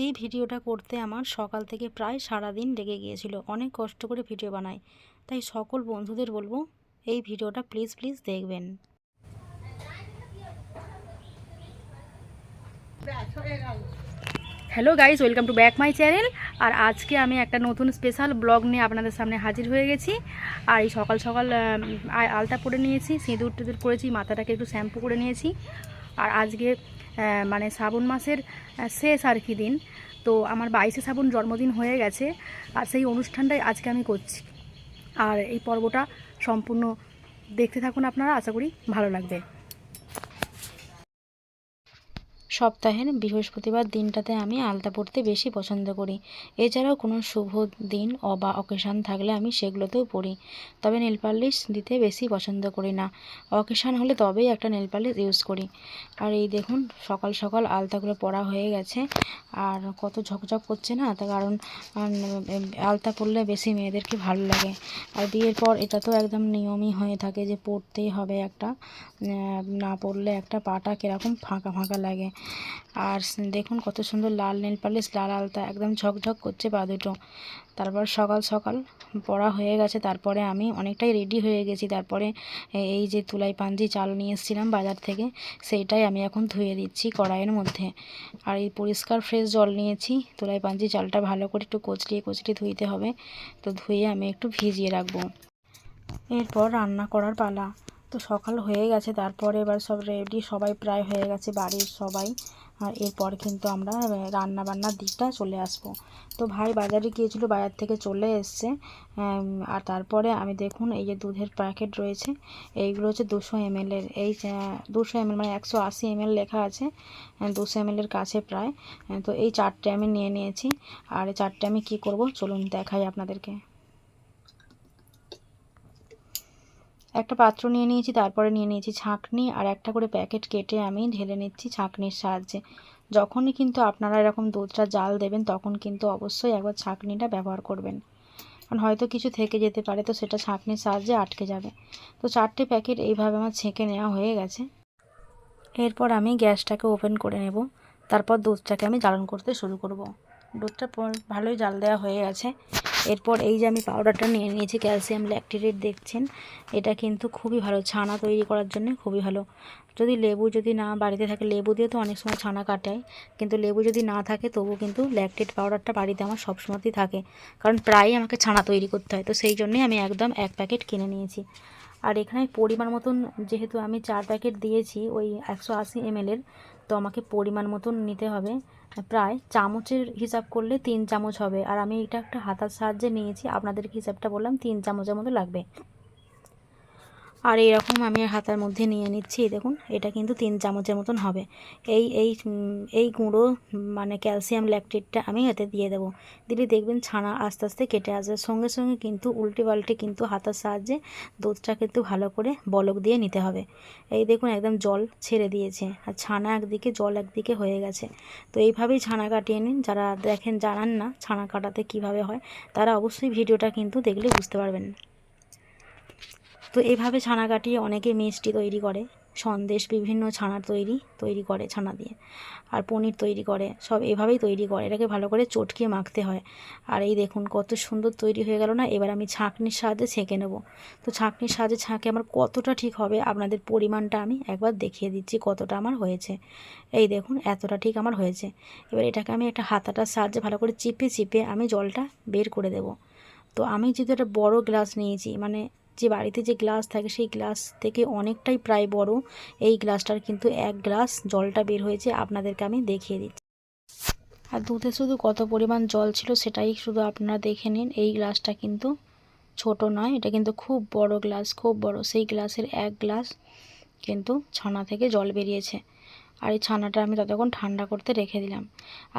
এই ভিডিওটা করতে আমার সকাল থেকে প্রায় সারাদিন লেগে গিয়েছিল। অনেক কষ্ট করে ভিডিও বানাই। তাই সকল বন্ধুদের বলব, এই ভিডিওটা প্লিজ প্লিজ দেখবেন। Hello guys welcome to back my channel আর আজকে আমি একটা নতুন স্পেশাল ব্লগ নিয়ে আপনাদের সামনে হাজির হয়ে গেছি। আর এই সকাল সকাল আলতা পরে নিয়েছি, সিঁদুর টিঁদুর করেছি মাথাটাকে একটু শ্যাম্পু করে নিয়েছি। আর আজকে মানে শ্রাবণ মাসের শেষ আর কি দিন। তো আমার বাইশে শ্রাবণ জন্মদিন হয়ে গেছে, আর সেই অনুষ্ঠানটাই আজকে আমি করছি। আর এই পর্বটা সম্পূর্ণ দেখতে থাকুন আপনারা, আশা করি ভালো লাগবে। সপ্তাহের বৃহস্পতিবার দিনটাতে আমি আলতা পরতে বেশি পছন্দ করি। এছাড়াও কোনো শুভ দিন অ- বা অকেশান থাকলে আমি সেগুলোতেও পড়ি তবে নেল পালিশ দিতে বেশি পছন্দ করি না। অকেশান হলে তবেই একটা নেল পালিশ ইউজ করি। আর এই দেখুন, সকাল সকাল আলতাগুলো পরা হয়ে গেছে। আর কত ঝকঝক করছে না? তার কারণ আলতা পরলে বেশি মেয়েদেরকে ভালো লাগে। আর বিয়ের পর এটা তো একদম নিয়মই হয়ে থাকে যে পরতেই হবে একটা। না পড়লে একটা পাটা কীরকম ফাঁকা ফাঁকা লাগে। আর দেখুন কত সুন্দর লাল নেল পালিশ, লাল আলতা, একদম ঝকঝক করছে পা দুটো। তারপর সকাল সকাল পড়া হয়ে গেছে, তারপরে আমি অনেকটাই রেডি হয়ে গেছি। তারপরে এই যে তুলাই পাঞ্জি চাল নিয়ে এসেছিলাম বাজার থেকে, সেইটাই আমি এখন ধুয়ে দিচ্ছি কড়াইয়ের মধ্যে। আর এই পরিষ্কার ফ্রেশ জল নিয়েছি, তুলাই পাঞ্জি চালটা ভালো করে একটু কচলিয়ে কচলিয়ে ধুইতে হবে। তো ধুয়ে আমি একটু ভিজিয়ে রাখব। এরপর রান্না করার পালা। তো সকাল হয়ে গেছে, তারপরে এবার সব রেডি সবাই প্রায় হয়ে গেছে বাড়ির সবাই। আর এরপর কিন্তু আমরা রান্না বান্নার দিকটা চলে আসব। তো ভাই বাজারে গিয়েছিল, বাজার থেকে চলে এসছে। আর তারপরে আমি দেখুন, এই যে দুধের প্যাকেট রয়েছে, এইগুলো হচ্ছে দুশো এমএলের এই দুশো এমএল মানে একশো আশি এমএল লেখা আছে দুশো এমএলের কাছে প্রায়। তো এই চারটে আমি নিয়ে নিয়েছি। আর এই চারটে আমি কি করব, চলুন দেখাই আপনাদেরকে। একটা পাত্র নিয়ে নিয়েছি, তারপরে নিয়ে নিয়েছি ছাঁকনি আর একটা করে প্যাকেট কেটে আমি ঢেলে নিচ্ছি ছাঁকনির সাহায্যে। যখনই কিন্তু আপনারা এরকম দুধটা জাল দেবেন, তখন কিন্তু অবশ্যই একবার ছাঁকনিটা ব্যবহার করবেন। কারণ হয়তো কিছু থেকে যেতে পারে, তো সেটা ছাঁকনির সাহায্যে আটকে যাবে। তো চারটে প্যাকেট এইভাবে আমার ছেঁকে নেওয়া হয়ে গেছে। এরপর আমি গ্যাসটাকে ওপেন করে নেব। তারপর দুধটাকে আমি জ্বালন করতে শুরু করব। দুধটা ভালোই জাল দেওয়া হয়ে গেছে। এরপর এই যে আমি পাউডারটা নিয়ে নিয়েছি ক্যালসিয়াম ল্যাকটিরেট দেখছেন, এটা কিন্তু খুবই ভালো, ছানা তৈরি করার জন্য খুবই ভালো। যদি লেবু যদি না, বাড়িতে থাকে, লেবু দিয়ে তো অনেক সময় ছানা কাটায়, কিন্তু লেবু যদি না থাকে তবু কিন্তু ল্যাকটেড পাউডারটা বাড়িতে আমার সবসময়তেই থাকে, কারণ প্রায়ই আমাকে ছানা তৈরি করতে হয়, তো সেই জন্যই আমি একদম এক প্যাকেট কিনে নিয়েছি। আর এখানে পরিমাণ মতন, যেহেতু আমি চার প্যাকেট দিয়েছি, ওই একশো আশি এমএলের তো আমাকে পরিমাণ মতন নিতে হবে। প্রায় চামচের হিসাব করলে তিন চামচ হবে। আর আমি এটা একটা হাতার সাহায্যে নিয়েছি। আপনাদেরকে হিসাবটা বললাম, তিন চামচের মতো লাগবে। আর এরকম আমি হাতার মধ্যে নিয়ে নিচ্ছি দেখুন, এটা কিন্তু তিন চামচের মতন হবে। এই এই এই গুঁড়ো মানে ক্যালসিয়াম ল্যাকটেটটা আমি এতে দিয়ে দেবো। দিলে দেখবেন ছানা আস্তে আস্তে কেটে আসবে। সঙ্গে সঙ্গে কিন্তু উল্টে পাল্টে কিন্তু হাতার সাহায্যে দুধটা কিন্তু ভালো করে বলক দিয়ে নিতে হবে। এই দেখুন, একদম জল ছেড়ে দিয়েছে। আর ছানা একদিকে, জল একদিকে হয়ে গেছে। তো এইভাবেই ছানা কাটিয়ে নিন। যারা দেখেন, জানান না ছানা কাটাতে কীভাবে হয়, তারা অবশ্যই ভিডিওটা কিন্তু দেখলে বুঝতে পারবেন। তো এভাবে ছানা কাটিয়ে অনেকে মিষ্টি তৈরি করে, সন্দেশ বিভিন্ন ছানার তৈরি তৈরি করে ছানা দিয়ে, আর পনির তৈরি করে, সব এভাবেই তৈরি করে। এটাকে ভালো করে চটকিয়ে মাখতে হয়। আর এই দেখুন কত সুন্দর তৈরি হয়ে গেল না, এবার আমি ছাঁকনির সাহায্যে ছেঁকে নেব। তো ছাঁকনির সাহায্যে ছাঁকে আমার কতটা ঠিক হবে আপনাদের পরিমাণটা আমি একবার দেখিয়ে দিচ্ছি কতটা আমার হয়েছে। এই দেখুন এতটা ঠিক আমার হয়েছে। এবার এটাকে আমি একটা হাতাটার সাহায্যে ভালো করে চিপে চিপে আমি জলটা বের করে দেব। তো আমি যেহেতু একটা বড় গ্লাস নিয়েছি মানে যে বাড়িতে যে গ্লাস থাকে, সেই গ্লাস থেকে অনেকটাই প্রায় বড়। এই গ্লাসটার কিন্তু এক গ্লাস জলটা বের হয়েছে। আপনাদেরকে আমি দেখিয়ে দিচ্ছি। আর দুধে শুধু কত পরিমাণ জল ছিল সেটাই শুধু আপনারা দেখে নিন। এই গ্লাসটা কিন্তু ছোট নয়, এটা কিন্তু খুব বড় গ্লাস, খুব বড়। সেই গ্লাসের এক গ্লাস কিন্তু ছানা থেকে জল বেরিয়েছে। আর এই ছানাটা আমি ততক্ষণ ঠান্ডা করতে রেখে দিলাম।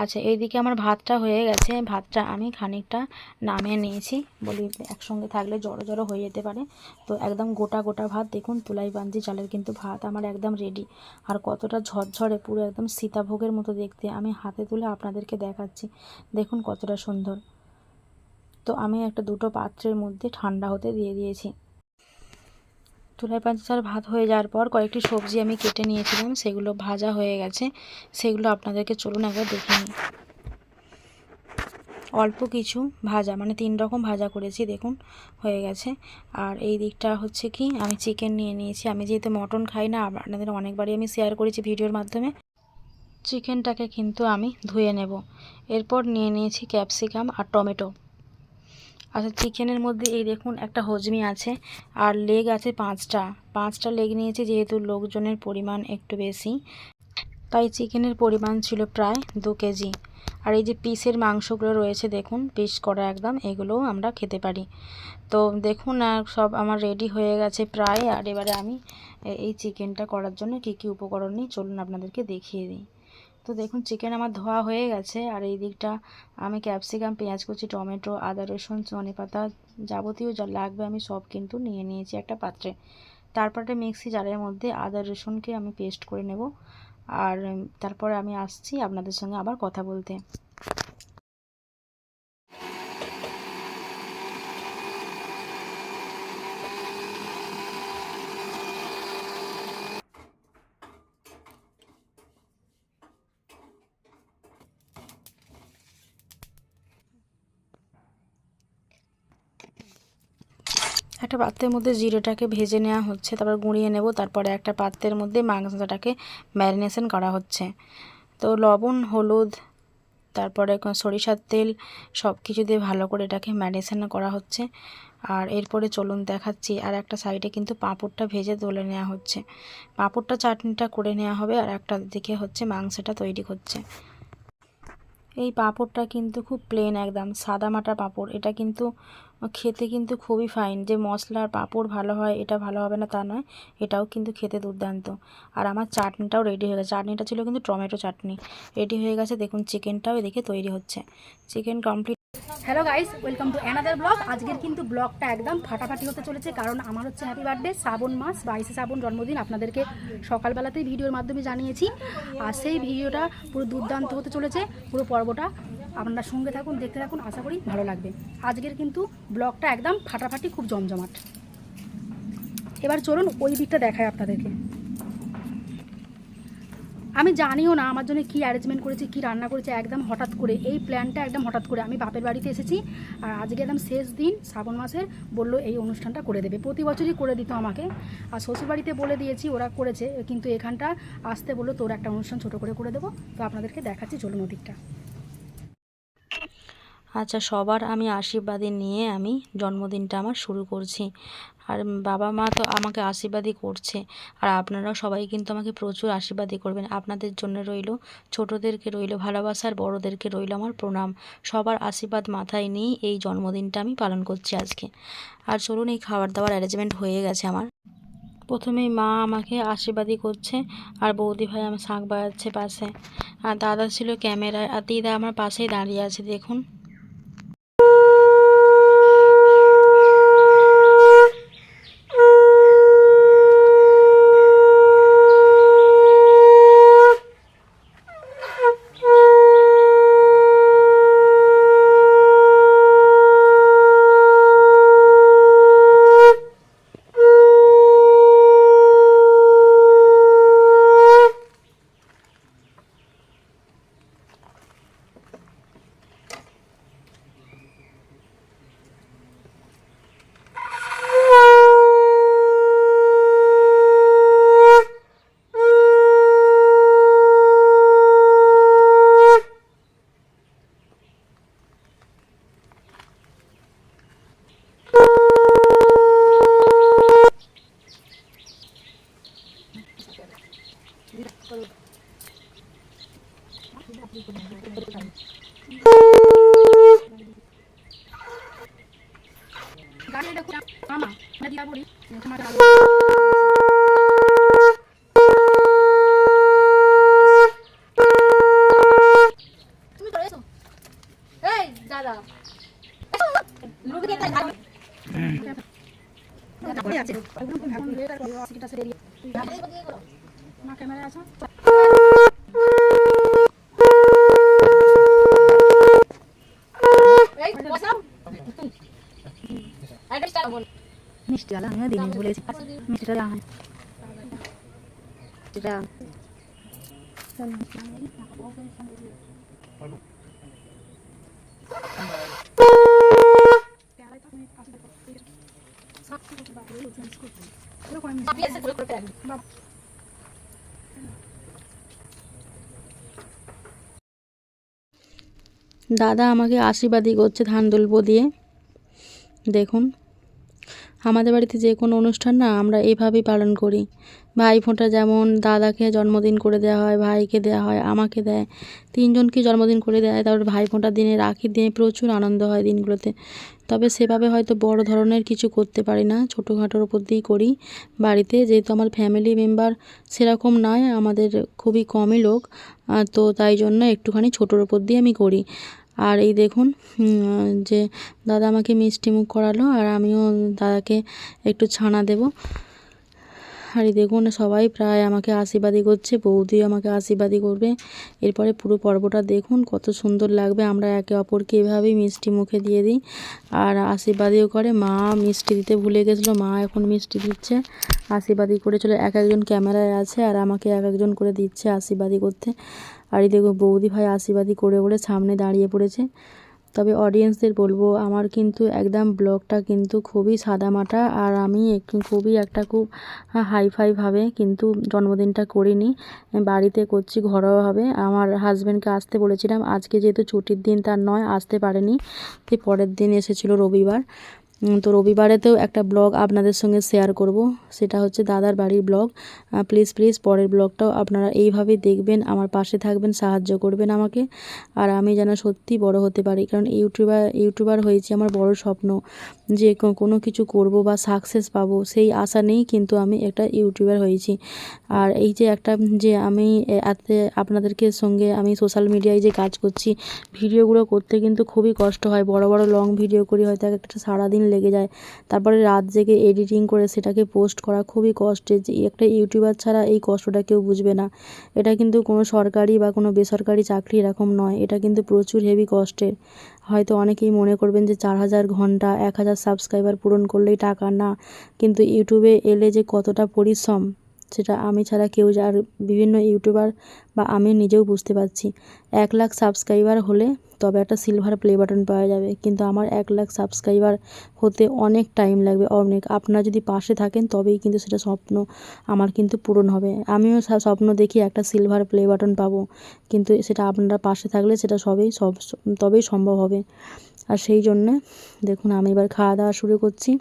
আচ্ছা এইদিকে আমার ভাতটা হয়ে গেছে। ভাতটা আমি খানিকটা নামিয়ে নিয়েছি। বলি একসঙ্গে থাকলে জড়ো জড়ো হয়ে যেতে পারে। তো একদম গোটা গোটা ভাত, দেখুন, তুলাই বান্দি চালের কিন্তু ভাত আমার একদম রেডি আর কতটা ঝরঝরে, পুরো একদম সীতাভোগের মতো দেখতে। আমি হাতে তুলে আপনাদেরকে দেখাচ্ছি। দেখুন কতটা সুন্দর। তো আমি একটা দুটো পাত্রের মধ্যে ঠান্ডা হতে দিয়ে দিয়েছি। চুলায় পাঁচা চাল ভাত হয়ে যাওয়ার পর কয়েকটি সবজি আমি কেটে নিয়েছিলাম, সেগুলো ভাজা হয়ে গেছে। সেগুলো আপনাদেরকে চলুন একবার দেখে নিই। অল্প কিছু ভাজা মানে তিন রকম ভাজা করেছি, দেখুন, হয়ে গেছে। আর এই দিকটা হচ্ছে কি, আমি চিকেন নিয়ে নিয়েছি। আমি যেহেতু মটন খাই না, আপনাদের অনেকবারই আমি শেয়ার করেছি ভিডিওর মাধ্যমে। চিকেনটাকে কিন্তু আমি ধুয়ে নেব। এরপর নিয়ে নিয়েছি ক্যাপসিকাম আর টমেটো। আচ্ছা চিকেনের মধ্যে এই দেখুন একটা হজমি আছে আর লেগ আছে পাঁচটা। পাঁচটা লেগ নিয়েছি যেহেতু লোকজনের পরিমাণ একটু বেশি। তাই চিকেনের পরিমাণ ছিল প্রায় দু কেজি। আর এই যে পিসের মাংসগুলো রয়েছে দেখুন, পিস করা একদম, এগুলোও আমরা খেতে পারি। তো দেখুন সব আমার রেডি হয়ে গেছে প্রায়। আর এবারে আমি এই চিকেনটা করার জন্য কী কী উপকরণ নিই, চলুন আপনাদেরকে দেখিয়ে দিই। তো দেখুন চিকেন আমার ধোয়া হয়ে গেছে। আর এই দিকটা আমি ক্যাপসিকাম পেঁয়াজ কুচি, টমেটো, আদা, রসুন ধনে পাতা যাবতীয় যা লাগবে আমি সব কিন্তু নিয়ে নিয়েছি একটা পাত্রে। তারপরে মিক্সি জারের মধ্যে আদা, রসুনকে আমি পেস্ট করে নেব। আর তারপরে আমি আসছি আপনাদের সঙ্গে আবার কথা বলতে। একটা পাত্রের মধ্যে জিরেটাকে ভেজে নেওয়া হচ্ছে, তারপর গুঁড়িয়ে নেব, তারপরে একটা পাত্রের মধ্যে মাংসটাকে ম্যারিনেশন করা হচ্ছে। তো লবণ, হলুদ, তারপরে সরিষার তেল সব কিছু দিয়ে ভালো করে এটাকে ম্যারিনেশন করা হচ্ছে। আর এরপরে চলুন দেখাচ্ছি, আর একটা সাইডে কিন্তু পাঁপড়টা ভেজে তুলে নেওয়া হচ্ছে। পাঁপড়টা চাটনিটা করে নেওয়া হবে, আর একটা দিকে হচ্ছে মাংসটা তৈরি হচ্ছে। এই পাঁপড়টা কিন্তু খুব প্লেন একদম, সাদা মাটা পাঁপড়, এটা কিন্তু খেতে কিন্তু খুবই ফাইন যে মশলার পাঁপড় ভালো হয়, এটা ভালো হবে না তা নয়, এটাও কিন্তু খেতে দুর্দান্ত। আর আমার চাটনিটাও রেডি হয়ে গেছে। চাটনিটা ছিল কিন্তু টমেটো চাটনি। রেডি হয়ে গেছে, দেখুন চিকেনটাও এদিকে তৈরি হচ্ছে। Chicken complete hello guys welcome to another blog আজকের কিন্তু ব্লগটা একদম ফাটাফাটি হতে চলেছে, কারণ আমার হচ্ছে হ্যাপি বার্থডে শ্রাবণ মাস, বাইশে শ্রাবণ জন্মদিন। আপনাদেরকে সকালবেলাতেই ভিডিওর মাধ্যমে জানিয়েছি। আর সেই ভিডিওটা পুরো দুর্দান্ত হতে চলেছে, পুরো পর্বটা আপনারা সঙ্গে থাকুন, দেখতে থাকুন, আশা করি ভালো লাগবে। আজকের কিন্তু ব্লগটা একদম ফাটাফাটি, খুব জমজমাট। এবার চলুন ওই দিকটা দেখায় আপনাদেরকে। আমি জানিও না আমার জন্য কী অ্যারেঞ্জমেন্ট করেছে, কি রান্না করেছে, একদম হঠাৎ করে, এই প্ল্যানটা একদম হঠাৎ করে। আমি বাপের বাড়িতে এসেছি, আর আজকে একদম শেষ দিন, শ্রাবণ মাসের, বলল এই অনুষ্ঠানটা করে দেবে। প্রতি বছরই করে দিত আমাকে। আর শ্বশুরবাড়িতে বলে দিয়েছি, ওরা করেছে, কিন্তু এখানটা আসতে বলল তোর একটা অনুষ্ঠান ছোট করে করে দেবো। তো আপনাদেরকে দেখাচ্ছি চলুন ওদিকটা। আচ্ছা সবার আমি আশীর্বাদী নিয়ে আমি জন্মদিনটা আমার শুরু করছি। আর বাবা মা তো আমাকে আশীর্বাদই করছে। আর আপনারাও সবাই কিন্তু আমাকে প্রচুর আশীর্বাদই করবেন। আপনাদের জন্য রইল, ছোটোদেরকে রইল ভালোবাসার বড়োদেরকে রইল আমার প্রণাম। সবার আশীর্বাদ মাথায় নিয়েই এই জন্মদিনটা আমি পালন করছি আজকে। আর চলুন এই খাবার দাবার অ্যারেঞ্জমেন্ট হয়ে গেছে আমার। প্রথমেই মা আমাকে আশীর্বাদই করছে আর বৌদি ভাই আমার শাঁখ বাজাচ্ছে পাশে। আর দাদা ছিল ক্যামেরায়, আর দিদা আমার পাশেই দাঁড়িয়ে আছে, দেখুন গাড়ি দেখুন মামা আমরা দিদা বলি তোমাকে তুমি চলে এসো এই দাদা আছে এখন লেট আর সিটটা সেরে না ক্যামেরা আছে এই বসাও অ্যাড্রেসটা বল মিষ্টি আলা আমিও দিনে বলেছি মিষ্টিটা দাম মিষ্টিটা লাগবে বাহ দাদা আমাকে আশীর্বাদই করছে ধান দুলবো দিয়ে। দেখুন, আমাদের বাড়িতে যে কোনো অনুষ্ঠান না আমরা এভাবেই পালন করি। ভাই ফোঁটা যেমন দাদাকে জন্মদিন করে দেওয়া হয়, ভাইকে দেওয়া হয়, আমাকে দেয়। তিনজনকে জন্মদিন করে দেয় তারপর ভাই ফোঁটার দিনে, রাখির দিনে প্রচুর আনন্দ হয় দিনগুলোতে। তবে সেভাবে হয়তো বড় ধরনের কিছু করতে পারি না, ছোটোখাটোর উপর দিয়েই করি। বাড়িতে যেহেতু আমার ফ্যামিলি মেম্বার সেরকম নয় আমাদের খুবই কমই লোক তো তাই জন্য একটুখানি ছোটোর উপর দিয়ে আমি করি। আর এই দেখুন যে দাদা আমাকে মিষ্টি মুখ করালো, আর আমিও দাদাকে একটু ছানা দেবো। আর দেখুন সবাই প্রায় আমাকে আশীর্বাদই করছে, বৌদিও আমাকে আশীর্বাদই করবে। এরপরে পুরো পর্বটা দেখুন, কত সুন্দর লাগবে। আমরা একে অপরকে এভাবেই মিষ্টি মুখে দিয়ে দিই আর আশীর্বাদীও করে। মা মিষ্টি দিতে ভুলে গেছিল, মা এখন মিষ্টি দিচ্ছে আশীর্বাদী করে চলে এক একজন ক্যামেরায় আছে আর আমাকে এক একজন করে দিচ্ছে আশীর্বাদী করতে। আর এই দেখো বৌদি ভাই আশীর্বাদী করে বলে সামনে দাঁড়িয়ে পড়েছে। তবে অডিয়েন্সদের বলব, আমার কিন্তু একদম ব্লগটা কিন্তু খুবই সাদামাটা, আর আমি খুবই একটা খুব হাইফাইভাবে কিন্তু জন্মদিনটা করিনি। বাড়িতে করছি ঘরোয়াভাবে আমার হাজব্যান্ডকে আসতে বলেছিলাম, আজকে যেহেতু ছুটির দিন তার নয়, আসতে পারেনি। পরের দিন এসেছিল রবিবার। তো রবিবারেতেও একটা ব্লগ আপনাদের সঙ্গে শেয়ার করব। সেটা হচ্ছে দাদার বাড়ির ব্লগ। প্লিজ প্লিজ পরের ব্লগটাও আপনারা এইভাবেই দেখবেন, আমার পাশে থাকবেন, সাহায্য করবেন আমাকে। আর আমি যেন সত্যি বড় হতে পারি, কারণ ইউটিউবার ইউটিউবার হয়েছে আমার বড় স্বপ্ন যে কোনো কিছু করব বা সাকসেস পাবো, সেই আশা নেই কিন্তু আমি একটা ইউটিউবার হয়েছি। আর এই যে একটা, যে আমি এতে আপনাদেরকে সঙ্গে আমি সোশ্যাল মিডিয়ায় যে কাজ করছি, ভিডিওগুলো করতে কিন্তু খুবই কষ্ট হয়। বড় বড় লং ভিডিও করি, হয়তো এক একটা সারাদিন লেগে যায়। তারপরে রাত জেগে এডিটিং করে সেটাকে পোস্ট করা খুবই কষ্টের। যে একটা ইউটিউবার ছাড়া এই কষ্টটা কেউ বুঝবে না। এটা কিন্তু কোনো সরকারি বা কোনো বেসরকারি চাকরি এরকম নয়। এটা কিন্তু প্রচুর হেভি কষ্টের। হয়তো অনেকেই মনে করবেন যে চার হাজার ঘণ্টা, এক হাজার সাবস্ক্রাইবার পূরণ করলেই টাকা। না, কিন্তু ইউটিউবে এলে যে কতটা পরিশ্রম, সেটা আমি ছাড়া কেউ আর বিভিন্ন ইউটিউবার বা আমি নিজেও বুঝতে পারছি। এক লাখ সাবস্ক্রাইবার হলে তবে একটা সিলভার প্লে বাটন পাওয়া যাবে। কিন্তু আমার এক লাখ সাবস্ক্রাইবার হতে অনেক টাইম লাগবে, অনেক। আপনারা যদি পাশে থাকেন, তবেই কিন্তু সেটা স্বপ্ন আমার কিন্তু পূরণ হবে। আমিও স্বপ্ন দেখি একটা সিলভার প্লে বাটন পাবো। কিন্তু সেটা আপনারা পাশে থাকলে সেটা সবেই সব তবেই সম্ভব হবে। আর সেই জন্যে দেখুন, আমি এবার খাওয়া দাওয়া শুরু করছি।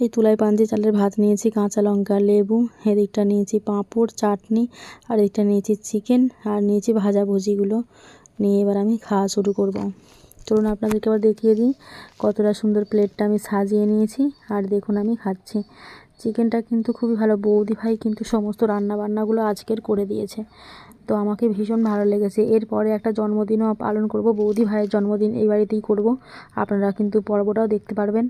এই তুলাই পান্তি চালের ভাত নিয়েছি, কাঁচা লঙ্কা, লেবু, এদিকটা নিয়েছি পাঁপড়, চাটনি, আর এদিকটা নিয়েছি চিকেন আর নিয়েছি ভাজা ভুজিগুলো। নিয়ে এবার আমি খাওয়া শুরু করব। চলুন আপনাদেরকে আবার দেখিয়ে দিই কতটা সুন্দর প্লেটটা আমি সাজিয়ে নিয়েছি। আর দেখুন আমি খাচ্ছি। চিকেনটা কিন্তু খুবই ভালো। বৌদি ভাই কিন্তু সমস্ত রান্না বান্নাগুলো আজকের করে দিয়েছে। তো আমাকে ভীষণ ভালো লেগেছে। এরপরে একটা জন্মদিনও পালন করব। বৌদি ভাইয়ের জন্মদিন এই বাড়িতেই করব। আপনারা কিন্তু পর্বটাও দেখতে পারবেন।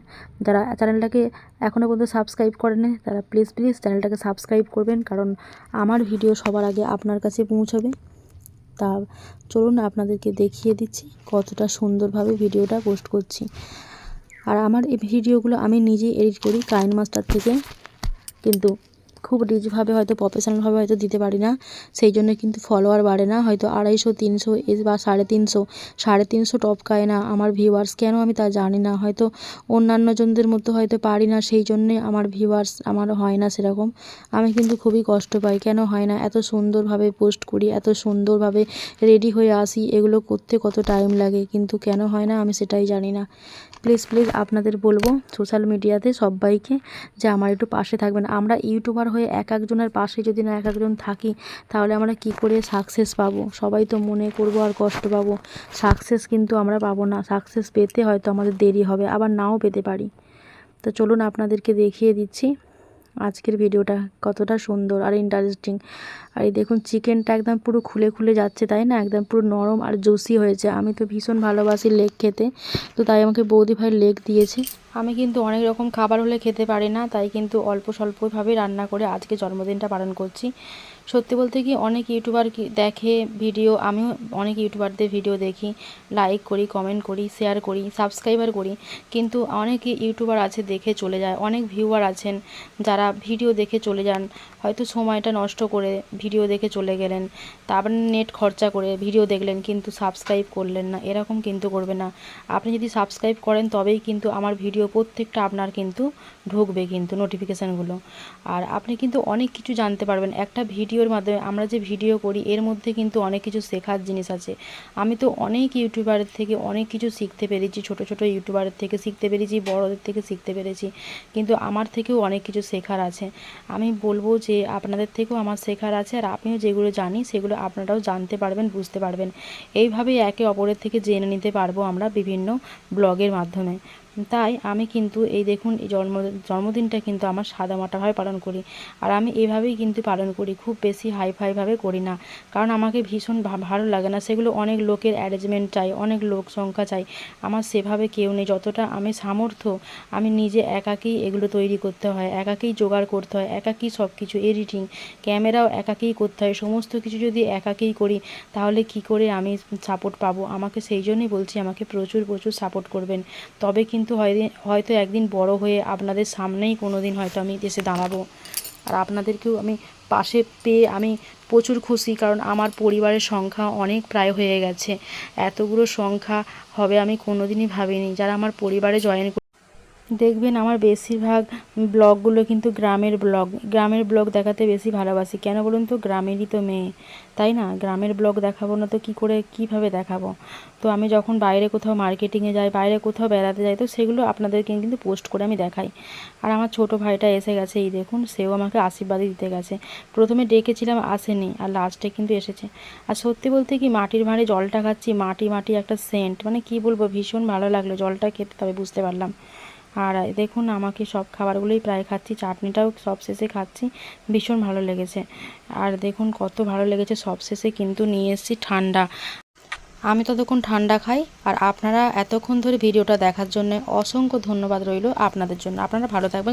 যারা চ্যানেলটাকে এখনও পর্যন্ত সাবস্ক্রাইব করেন তারা প্লিজ প্লিজ চ্যানেলটাকে সাবস্ক্রাইব করবেন। কারণ আমার ভিডিও সবার আগে আপনার কাছে পৌঁছবে। তা চলুন আপনাদেরকে দেখিয়ে দিচ্ছি কতটা সুন্দরভাবে ভিডিওটা পোস্ট করছি। আর আমার এই ভিডিওগুলো আমি নিজেই এডিট করি কাইন মাস্টার থেকে। কিন্তু খুব রিচভাবে হয়তো প্রফেশনালভাবে হয়তো দিতে পারি না। সেই জন্য কিন্তু ফলোয়ার বাড়ে না। হয়তো আড়াইশো, তিনশো বা সাড়ে তিনশো। সাড়ে তিনশো টপকায় না আমার ভিউয়ার্স কেন আমি তা জানি না। হয়তো অন্যান্য জনদের মতো হয়তো পারি না। সেই জন্যে আমার ভিউয়ার্স আমার হয় না সেরকম। আমি কিন্তু খুবই কষ্ট পাই। কেন হয় না? এত সুন্দরভাবে পোস্ট করি, এত সুন্দরভাবে রেডি হয়ে আসি। এগুলো করতে কত টাইম লাগে? কিন্তু কেন হয় না? আমি সেটাই জানি না। প্লিজ প্লিজ আপনাদের বলব সোশ্যাল মিডিয়াতে সবাইকে যে আমার একটু পাশে থাকবেন। আমরা ইউটিউবার হয়ে এক একজনের পাশে যদি না এক একজন থাকি, তাহলে আমরা কি করে সাকসেস পাবো? সবাই তো মনে করব আর কষ্ট পাবো। সাকসেস কিন্তু আমরা পাবো না। সাকসেস পেতে হয়তো আমাদের দেরি হবে, আবার নাও পেতে পারি। তো চলুন আপনাদেরকে দেখিয়ে দিচ্ছি। আজকের ভিডিওটা কতটা সুন্দর আর ইন্টারেস্টিং আর এই দেখুন চিকেনটা একদম পুরো খুলে খুলে যাচ্ছে, তাই না? একদম পুরো নরম আর জুসি হয়েছে। আমি তো ভীষণ ভালোবাসি লেগ খেতে, তো তাই আমাকে বৌদি ভাই লেগ দিয়েছে। আমি কিন্তু অনেক রকম খাবার হলে খেতে পারি না, তাই কিন্তু অল্প স্বল্পভাবে রান্না করে আজকে জন্মদিনটা পালন করছি। সত্যি বলতে কি অনেক ইউটিউবার দেখে ভিডিও, আমিও অনেক ইউটিউবারদের ভিডিও দেখি লাইক করি কমেন্ট করি শেয়ার করি সাবস্ক্রাইবার করি, কিন্তু অনেক ইউটিউবার আছে দেখে চলে যায়, অনেক ভিউয়ার আছেন যারা ভিডিও দেখে চলে যান, হয়তো সময়টা নষ্ট করে ভিডিও দেখে চলে গেলেন, তারপর নেট খরচা করে ভিডিও দেখলেন, কিন্তু সাবস্ক্রাইব করলেন না, এরকম কিন্তু করবে না। আপনি যদি সাবস্ক্রাইব করেন, তবেই কিন্তু আমার ভিডিও প্রত্যেকটা আপনার কিন্তু ঢুকবে কিন্তু নোটিফিকেশানগুলো আর আপনি কিন্তু অনেক কিছু জানতে পারবেন, একটা ভিডিওর মাধ্যমে আমরা যে ভিডিও করি, এর মধ্যে কিন্তু অনেক কিছু শেখার জিনিস আছে। আমি তো অনেক ইউটিউবারের থেকে অনেক কিছু শিখতে পেরেছি, ছোট ছোট ইউটিউবারের থেকে শিখতে পেরেছি, বড়দের থেকে শিখতে পেরেছি, কিন্তু আমার থেকেও অনেক কিছু শেখার আছে। আমি বলব যে আপনাদের থেকেও আমার শেখার আছে, আর আপনিও যেগুলো জানি সেগুলো আপনারাও জানতে পারবেন, বুঝতে পারবেন। এইভাবেই একে অপরের থেকে জেনে নিতে পারব আমরা বিভিন্ন ব্লগের মাধ্যমে। তাই আমি কিন্তু এই দেখুন, এই জন্ম, জন্মদিনটা কিন্তু আমার সাদামাটাভাবে পালন করি। আর আমি এভাবেই কিন্তু পালন করি, খুব বেশি হাইফাইভাবে করি না। কারণ আমাকে ভীষণ ভালো লাগে না। সেগুলো অনেক লোকের অ্যারেঞ্জমেন্ট চাই, অনেক লোক সংখ্যা চাই। আমার সেভাবে কেউ নেই। যতটা আমি সামর্থ্য, আমি নিজে একাকেই এগুলো তৈরি করতে হয়। একাকেই জোগাড় করতে হয়। একাকেই সব কিছু এডিটিং ক্যামেরাও একাকেই করতে হয়। সমস্ত কিছু যদি একাকেই করি, তাহলে কি করে আমি সাপোর্ট পাবো? আমাকে সেই জন্যই বলছি, আমাকে প্রচুর প্রচুর সাপোর্ট করবেন। তবে কিন্তু হয় হয়তো একদিন বড় হয়ে আপনাদের সামনেই কোনো দিন হয়তো আমি এসে দাঁড়াবো। আর আপনাদেরকেও আমি পাশে পেয়ে আমি প্রচুর খুশি, কারণ আমার পরিবারের সংখ্যা অনেক প্রায় হয়ে গেছে। এতগুলো সংখ্যা হবে আমি কোনোদিনই ভাবিনি। যারা আমার পরিবারে জয়েন দেখবেন আমার বেশিরভাগ ব্লগগুলো কিন্তু গ্রামের ব্লগ গ্রামের ব্লগ দেখাতে বেশি ভালোবাসি। কেন বলুন তো? গ্রামেরই তো মেয়ে। তাই না? গ্রামের ব্লগ দেখাবো না তো কী করে, কীভাবে দেখাবো? তো আমি যখন বাইরে কোথাও মার্কেটিংয়ে যাই, বাইরে কোথাও বেড়াতে যাই, তো সেগুলো আপনাদেরকে কিন্তু পোস্ট করে আমি দেখাই। আর আমার ছোট ভাইটা এসে গেছে, এই দেখুন, সেও আমাকে আশীর্বাদই দিতে গেছে। প্রথমে ডেকেছিলাম, আসেনি, আর লাস্টে কিন্তু এসেছে। আর সত্যি বলতে কি, মাটির ভাঁড়ে জলটা খাচ্ছি, মাটি মাটি একটা সেন্ট মানে কি বলব, ভীষণ ভালো লাগল জলটা খেতে, তবে বুঝতে পারলাম। আর দেখুন, আমাকে সব খাবারগুলোই প্রায় খাচ্ছি, চাটনিটাও সব শেষে খাচ্ছি, ভীষণ ভালো লেগেছে। আর দেখুন, কত ভালো লেগেছে, সব শেষে কিন্তু নিয়ে এসেছি ঠান্ডা। আমি ততক্ষণ ঠান্ডা খাই, আর আপনারা এতক্ষণ ধরে ভিডিওটা দেখার জন্য অসংখ্য ধন্যবাদ রইল আপনাদের জন্য। আপনারা ভালো থাকবেন